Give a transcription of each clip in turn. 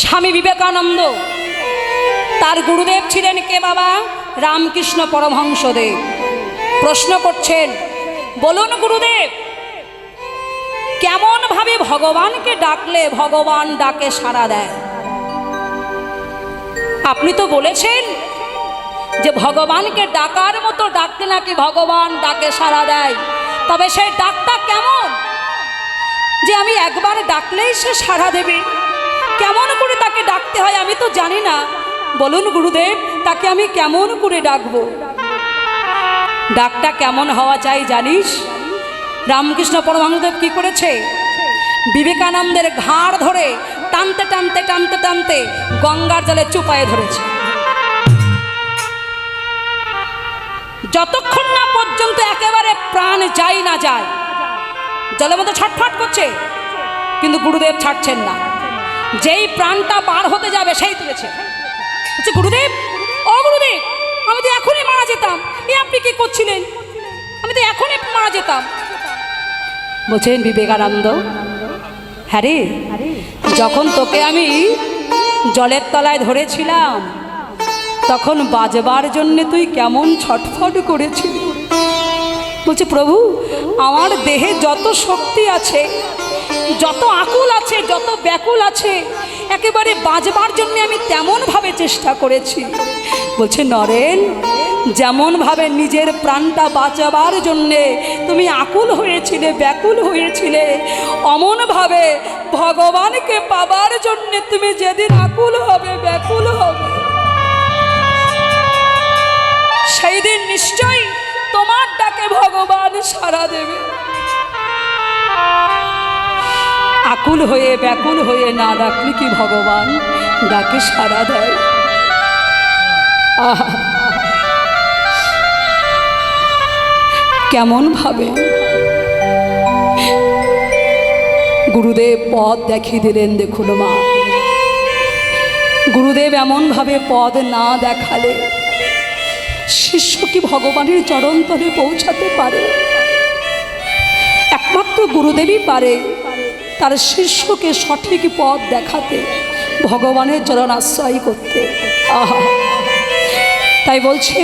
স্বামী বিবেকানন্দ। তার গুরুদেব ছিলেন কে বাবা? রামকৃষ্ণ পরমহংসদেব। প্রশ্ন করছেন, বলুন গুরুদেব কেমন ভাবে ভগবানকে ডাকলে ভগবান ডাকে সাড়া দেয়? আপনি তো বলেছেন যে ভগবানকে ডাকার মতো ডাকতে নাকি ভগবান ডাকে সাড়া দেয়। তবে সেই ডাকটা কেমন? যে আমি একবার ডাকলেই সে সাড়া দেবে। কেমন করে তাকে ডাকতে হয় আমি তো জানি না। বলুন গুরুদেব, তাকে আমি কেমন করে ডাকবো? ডাকটা কেমন হওয়া চাই জানিস? রামকৃষ্ণ পরমহংসদেব কি করেছে? বিবেকানন্দের ঘাড় ধরে টানতে টানতে টানতে টানতে গঙ্গার জলে চুপায়ে ধরেছে। যতক্ষণ না পর্যন্ত একেবারে প্রাণ যায় না যায়, জলের মধ্যে ছটফট করছে, কিন্তু গুরুদেব ছাড়ছেন না। যেই প্রাণটা বার হতে যাবে সেই তুলেছে। বলছে, গুরুদেব, ও গুরুদেব, আমি তো এখনই মারা যেতাম। এ আপনি কি করছিলেন? আমি তো এখনই মারা যেতাম। বলছেন বিবেকানন্দ হ্যাঁ রে, যখন তোকে আমি জলের তলায় ধরেছিলাম, তখন বাজবার জন্যে তুই কেমন ছটফট করেছিলি? বলছে, প্রভু, আমার দেহে যত শক্তি আছে যত আকুল আছে, যত ব্যাকুল আছে, একেবারে বাজবার জন্য আমি তেমনভাবে চেষ্টা করেছি। বলছে, নরেন, যেমনভাবে নিজের প্রাণটা বাঁচাবার জন্যে তুমি আকুল হয়েছিলে, ব্যাকুল হয়েছিলে, অমনভাবে ভগবানকে পাবার জন্যে তুমি যেদিন আকুল হবে, ব্যাকুল হবে। সেই দিন নিশ্চয়ই তোমার ডাকে ভগবান সাড়া দেবে। আকুল হয়ে, ব্যাকুল হয়ে না ডাকলে কি ভগবান? ডাকে সাড়া দেয়। কেমন ভাবে? গুরুদেব পথ দেখিয়ে দিলেন, দেখুন মা। গুরুদেব এমনভাবে পদ না দেখালে শিষ্য কি ভগবানের চরণতলে পৌঁছাতে পারে? একমাত্র গুরুদেবই পারে। তার শিষ্যকে সঠিক পথ দেখাতে, ভগবানের চরণ আশ্রয় করতে। আহা। তাই বলছে,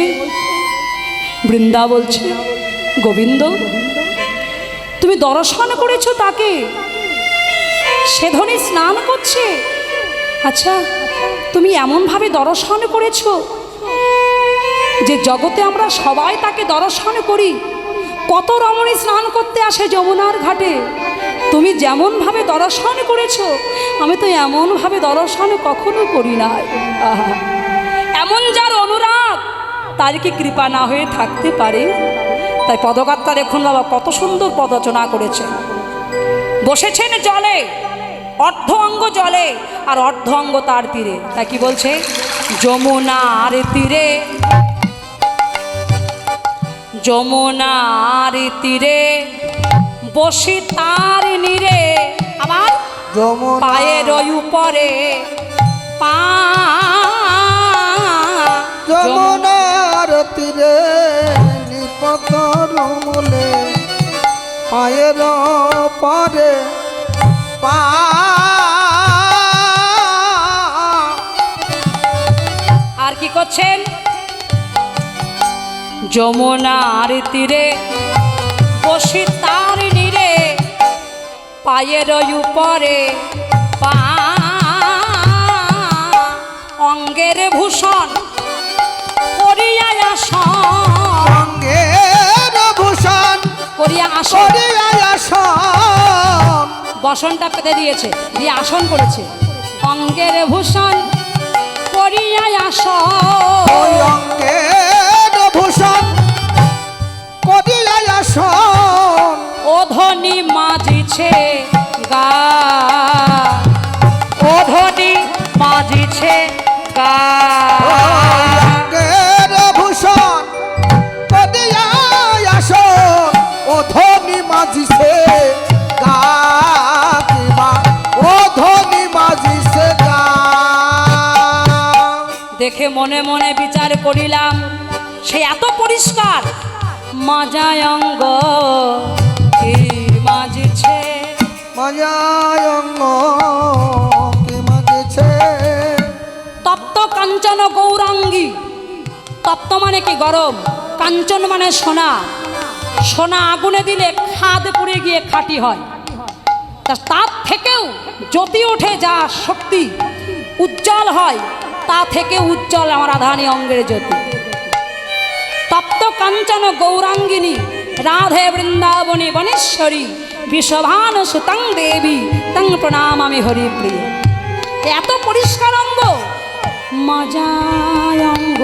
বৃন্দা বলছে, গোবিন্দ, তুমি দর্শন করেছ তাকে? সে ধনী স্নান করছে। আচ্ছা তুমি এমনভাবে দর্শন করেছ যে জগতে আমরা সবাই তাকে দর্শন করি। কত রমণী স্নান করতে আসে যমুনার ঘাটে। তুমি যেমনভাবে দর্শন করেছ, আমি তো এমনভাবে দর্শন কখনো করি না এমন যার অনুরাগ, তার কি কৃপা না হয়ে থাকতে পারে? তাই পদগাত্তা দেখুন বাবা, কত সুন্দর পদরচনা করেছে। বসেছেন জলে, অর্ধ অঙ্গ জলে, আর অর্ধ অঙ্গ তার তীরে। তা কি বলছে? যমুনার তীরে যমুনার তীরে বসি তার নীরে আমার পায়ের উপরে পা যমুনার তীরে নিপকর মূলে পায়ের পরে। পা আর কি করছেন? যমুনার তীরে বসি তার পায়ের উপরে পা। অঙ্গের ভূষণ করিয়া সঙ্গের ভূষণ করিয়া আসন। আসন। বসনটা পেতে দিয়েছে দিয়ে আসন করেছে। অঙ্গের ভূষণ করিয়া আসন। অঙ্গের দেখে মনে মনে বিচার করিলাম সে এত পরিষ্কার। মাজায় অঙ্গ কি মাঝিছে? কাঞ্চন গৌরাঙ্গী। তপ্ত মানে কি গরম? কাঞ্চন মানে সোনা। সোনা আগুনে দিলে খাদ পুড়ে গিয়ে খাঁটি হয়। তা তার থেকেও জ্যোতি ওঠে যা শক্তি উজ্জ্বল হয়। তা থেকে উজ্জ্বল আমার আধানি অঙ্গের জ্যোতি। তপ্ত কাঞ্চন গৌরাঙ্গিনী, রাধে বৃন্দাবনী বনেশ্বরী বিশ্বভান সুতং দেবী, তং প্রণাম আমি হরিপ্রিয়। এত পরিষ্কার অঙ্গ মজায় অঙ্গ।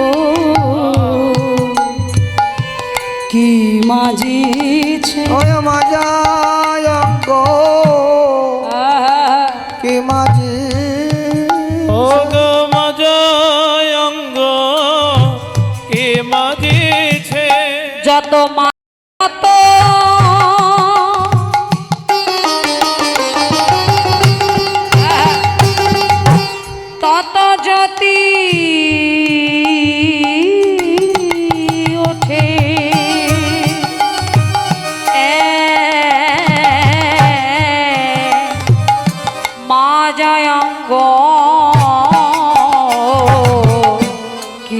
কি মাজিছে? ওই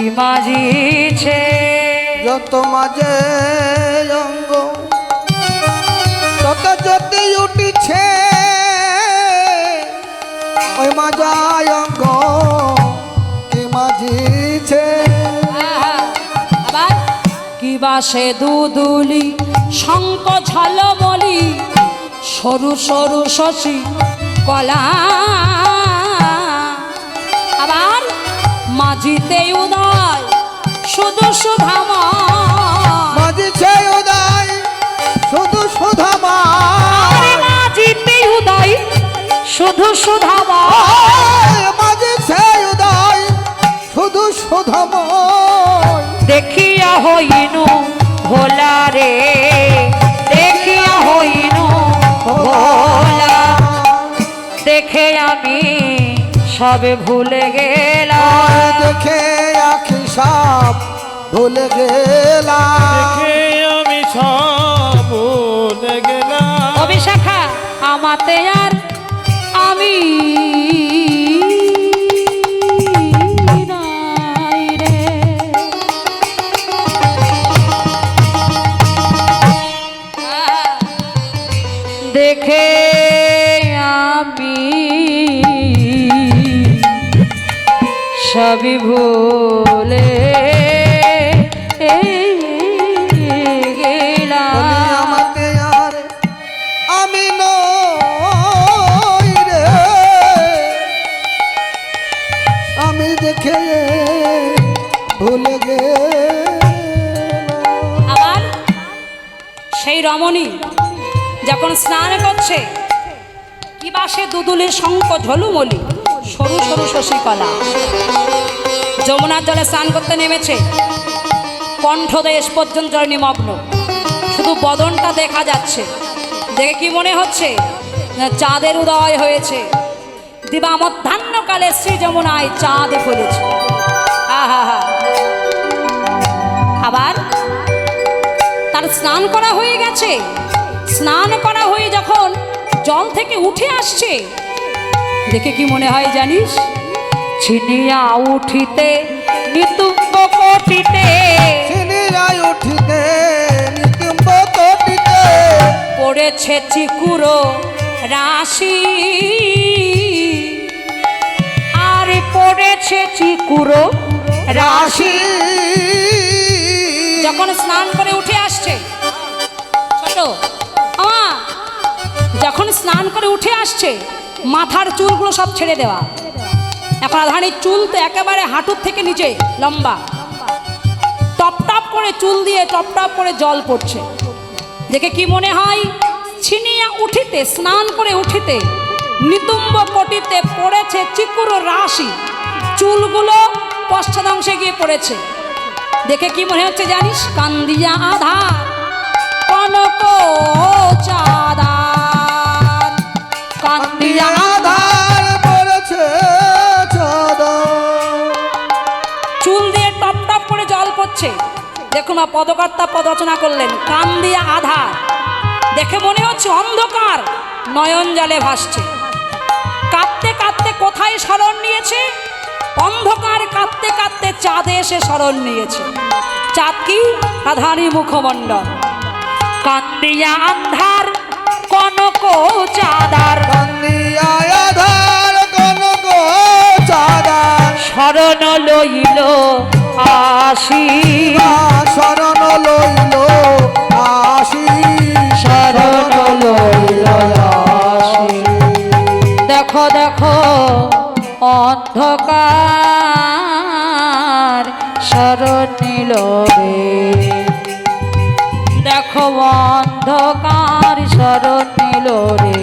কি মাঝিছে। যত মাঝে অঙ্গ তত জ্যোতি উঠিছে। ওই মাজায় অঙ্গ কি মাঝিছে। কি বাসে দুদুলি শঙ্ক ঝলমলি সরু সরু শশী কলা মাঝিতে উদয় শুধু সুধাম। মাঝিছে উদয় শুধু সুধামা। মাঝিতে উদয় শুধু সুধাম। মাঝিছে উদয় শুধু সুধাময় দেখিয়া হইনু ভোলা রে দেখিয়া হইনু ভোলা। দেখে আমি সবে ভুলে গেলাম। দেখে আখি সব ভুলে গেলাম। দেখে আমি সব ভুলে গেলাম। অভিশাখা আমাতে আর রমণী, যখন স্নান করছে কি বা সে দুদুলের শঙ্খ ঝলুমলি, সরু সরু শশীকলা যমুনার জলে স্নান করতে নেমেছে, কণ্ঠদেশ পর্যন্ত নিমগ্ন। শুধু বদনটা দেখা যাচ্ছে। দেখে কি মনে হচ্ছে? চাঁদের উদয় হয়েছে। দিবা মধ্যাহ্নকালে শ্রী যমুনায় চাঁদ ফেলেছে। আহা হা। আবার তার স্নান করা হয়ে গেছে। স্নান করা হয়ে যখন জল থেকে উঠে আসছে দেখে কি মনে হয় জানিস? ছিনিয়া উঠিতে নিতুম্ব কোটিতে। উঠিতে নিতম্ব তটিতে পড়েছে চিকুরো রাশি। আর পড়েছে চিকুরো রাশি। যখন স্নান করে উঠে আসছে ছোট। আমা যখন স্নান করে উঠে আসছে, মাথার চুলগুলো সব ছেড়ে দেওয়া। এখন আধানির চুল তো একেবারে হাঁটুর থেকে নিচে, লম্বা। টপ টপ করে চুল দিয়ে টপ টপ করে জল পড়ছে। দেখে কি মনে হয়? ছিনিয়া উঠিতে, স্নান করে উঠিতে, নিতুম্ব পটিতে পড়েছে চিকুরো রাশি। চুলগুলো পশ্চাদাংশে গিয়ে পড়েছে। দেখে কি মনে হচ্ছে জানিস? কান্দিয়া আধার কনক চাদার। কান্দিয়া আধার। চাদর। চুল দিয়ে টপ টপ করে জল পড়ছে। দেখুন মা পদকর্তা পদ রচনা করলেন কান দিয়া আধার। দেখে মনে হচ্ছে অন্ধকার নয়ন জলে ভাসছে। কাঁদতে কাঁদতে কোথায় স্মরণ নিয়েছে? অন্ধকার কাঁদতে কাঁদতে চাঁদে এসে শরণ নিয়েছে। চাঁদ কি? রাধারী মুখমণ্ডল। কান্দিয়া আন্ধার কনক চাঁদার। কান্দিয়া আধার কনক চাঁদার। শরণ লইল আসি শরণ লইল আসি শরণ লইল অন্ধকার শরণ নিল রে দেখো অন্ধকার শরণ নিল রে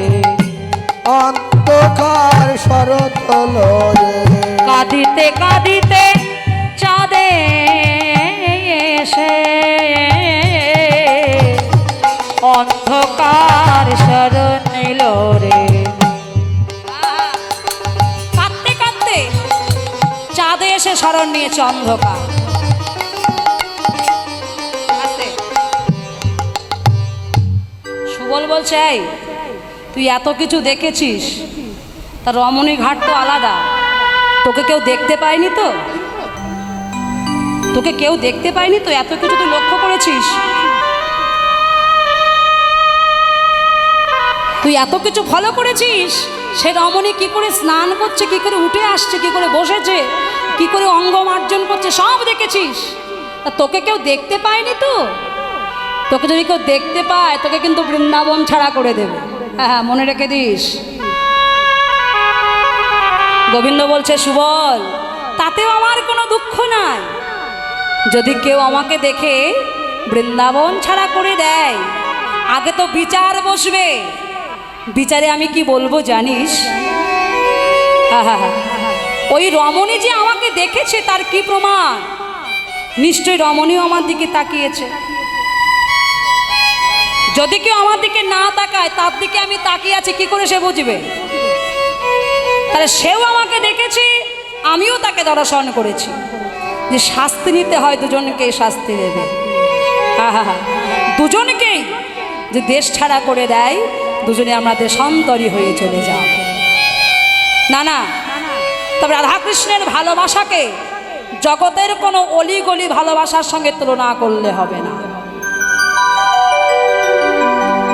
অন্ধকার শরৎ রে কাঁদিতে কাঁদিতে চাঁদে এসে। অন্ধকার শরণ নিল রে এসে শরণ নিয়েছে অন্ধকার। সুবল বলছে, এই, তুই এত কিছু দেখেছিস? তা রমণী ঘাট তো আলাদা। তোকে কেউ দেখতে পায়নি তো? তোকে কেউ দেখতে পায়নি তো? এত কিছু তুই লক্ষ্য করেছিস? তুই এত কিছু ফলো করেছিস? সে রমণী কি করে স্নান করছে, কি করে উঠে আসছে, কি করে বসেছে, কি করে অঙ্গ মার্জন করছে, সব দেখেছিস? তা তোকে কেউ দেখতে পায়নি তো? তোকে যদি কেউ দেখতে পায়, তোকে কিন্তু বৃন্দাবন ছাড়া করে দেবে। হ্যাঁ হ্যাঁ মনে রেখে দিস। গোবিন্দ বলছে, সুবল, তাতেও আমার কোনো দুঃখ নাই। যদি কেউ আমাকে দেখে বৃন্দাবন ছাড়া করে দেয়, আগে তো বিচার বসবে। বিচারে আমি কি বলব জানিস? ওই রমণী যে আমাকে দেখেছে তার কি প্রমাণ? নিশ্চয়ই রমণীও আমার দিকে তাকিয়েছে। যদি কেউ আমার দিকে না তাকায় তার দিকে আমি তাকিয়ে আছি কি করে সে বুঝবে? তাহলে সেও আমাকে দেখেছি আমিও তাকে দর্শন করেছি। যে শাস্তি নিতে হয় দুজনকে শাস্তি দেবে। আহা, দুজনকেই যে দেশ ছাড়া করে দেয় দুজনে আমরা দেশান্তরী হয়ে চলে যাও। না না তবে রাধাকৃষ্ণের ভালোবাসাকে জগতের কোনো অলিগলি ভালোবাসার সঙ্গে তুলনা করলে হবে না।